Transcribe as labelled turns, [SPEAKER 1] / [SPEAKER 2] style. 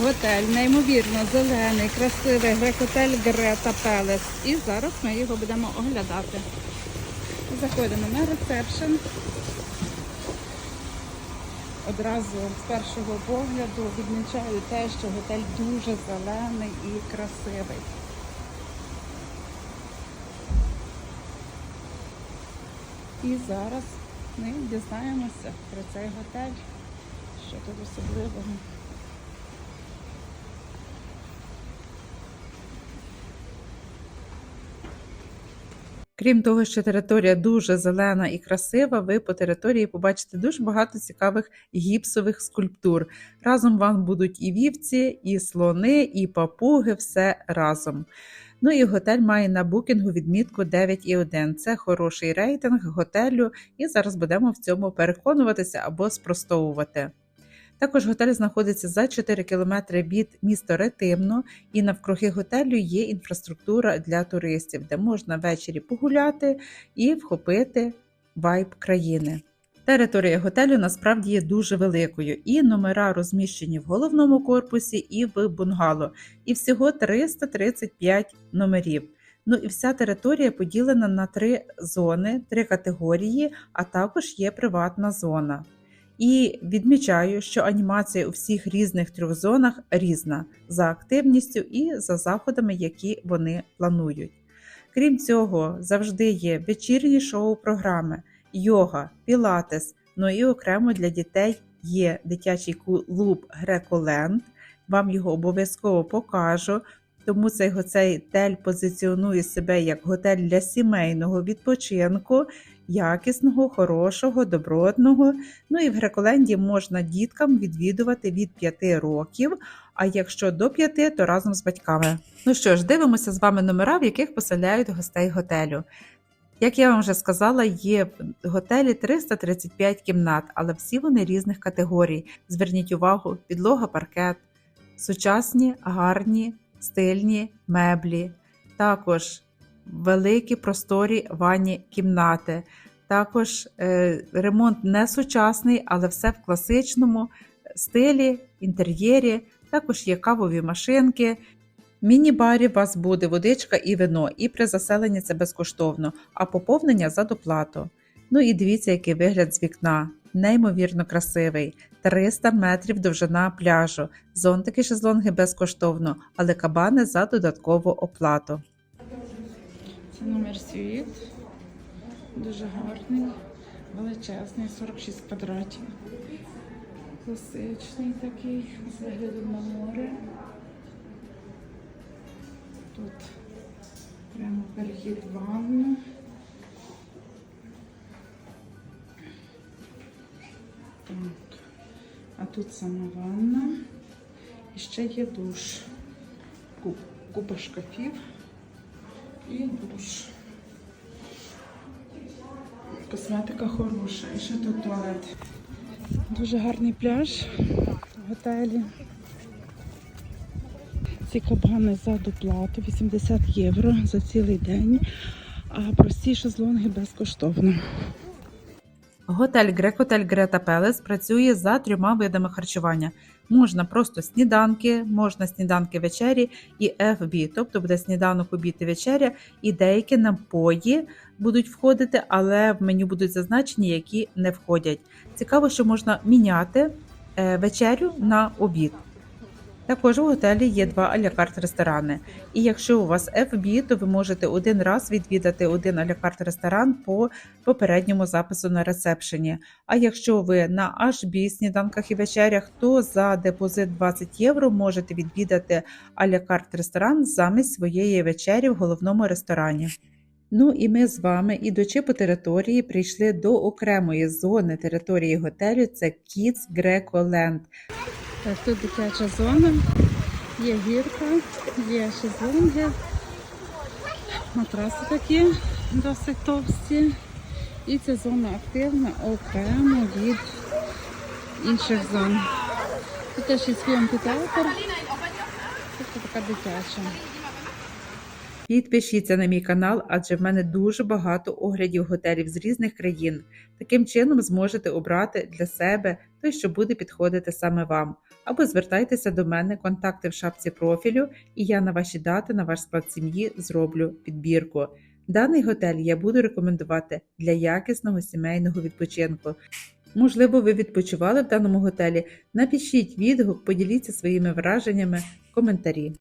[SPEAKER 1] Готель, неймовірно, зелений, красивий грек-готель Грета Пелес. І зараз ми його будемо оглядати. Заходимо на ресепшн. Одразу з першого погляду відмічаю те, що готель дуже зелений і красивий. І зараз ми дізнаємося про цей готель, що тут особливого. Крім того, що територія дуже зелена і красива, ви по території побачите дуже багато цікавих гіпсових скульптур. Разом вам будуть і вівці, і слони, і папуги, все разом. Ну і готель має на букінгу відмітку 9,1. Це хороший рейтинг готелю, і зараз будемо в цьому переконуватися або спростовувати. Також готель знаходиться за 4 кілометри від міста Ретимно, і навкруги готелю є інфраструктура для туристів, де можна ввечері погуляти і вхопити вайб країни. Територія готелю насправді є дуже великою, і номера розміщені в головному корпусі і в бунгало, і всього 335 номерів. Ну і вся територія поділена на три зони, три категорії, а також є приватна зона. І відмічаю, що анімація у всіх різних трьох зонах різна за активністю і за заходами, які вони планують. Крім цього, завжди є вечірні шоу-програми, йога, пілатес, ну і окремо для дітей є дитячий клуб Греколенд. Вам його обов'язково покажу. Тому цей готель позиціонує себе як готель для сімейного відпочинку, якісного, хорошого, добротного. Ну і в Греколенді можна діткам відвідувати від 5 років, а якщо до 5, то разом з батьками. Ну що ж, дивимося з вами номера, в яких поселяють гостей готелю. Як я вам вже сказала, є в готелі 335 кімнат, але всі вони різних категорій. Зверніть увагу, підлога, паркет, сучасні, гарні, стильні меблі, також великі просторі ванні кімнати. Також е, ремонт не сучасний, але все в класичному стилі, інтер'єрі. Також є кавові машинки. В міні-барі у вас буде водичка і вино, і при заселенні це безкоштовно, а поповнення за доплату. Ну і дивіться, який вигляд з вікна. Неймовірно красивий. 300 метрів довжина пляжу. Зонтики шезлонги безкоштовно, але кабани за додаткову оплату. Це номер світ. Дуже гарний, величезний, 46 квадратів. Класичний такий, з виглядом на море. Тут прямо перехід в ванну. Так. А тут сама ванна. І ще є душ. Купа шкафів і душ. Косметика хороша. І ще тут туалет. Дуже гарний пляж в готелі. Ці кабани за доплату 80 євро за цілий день, а прості шезлонги безкоштовно. Готель Грек-Готель Грета Пелес працює за трьома видами харчування. Можна просто сніданки, можна сніданки вечері і FB, тобто буде сніданок, обід і вечеря, і деякі напої будуть входити, але в меню будуть зазначені, які не входять. Цікаво, що можна міняти е, вечерю на обід. Також у готелі є два алякарт ресторани. І якщо у вас FB, то ви можете один раз відвідати один алякарт ресторан по попередньому запису на ресепшені. А якщо ви на HB сніданках і вечерях, то за депозит 20 євро можете відвідати алякарт ресторан замість своєї вечері в головному ресторані. Ну і ми з вами, ідучи по території, прийшли до окремої зони території готелю. Це Kids Greco Land. Так, тут дитяча зона, є гірка, є шезлонги, матраси такі досить товсті. І ця зона активна окремо від інших зон. Тут теж є свій амфітеатр, тобто така дитяча. Підпишіться на мій канал, адже в мене дуже багато оглядів готелів з різних країн. Таким чином зможете обрати для себе той, що буде підходити саме вам. Або звертайтеся до мене, контакти в шапці профілю, і я на ваші дати, на ваш склад сім'ї зроблю підбірку. Даний готель я буду рекомендувати для якісного сімейного відпочинку. Можливо, ви відпочивали в даному готелі. Напишіть відгук, поділіться своїми враженнями в коментарі.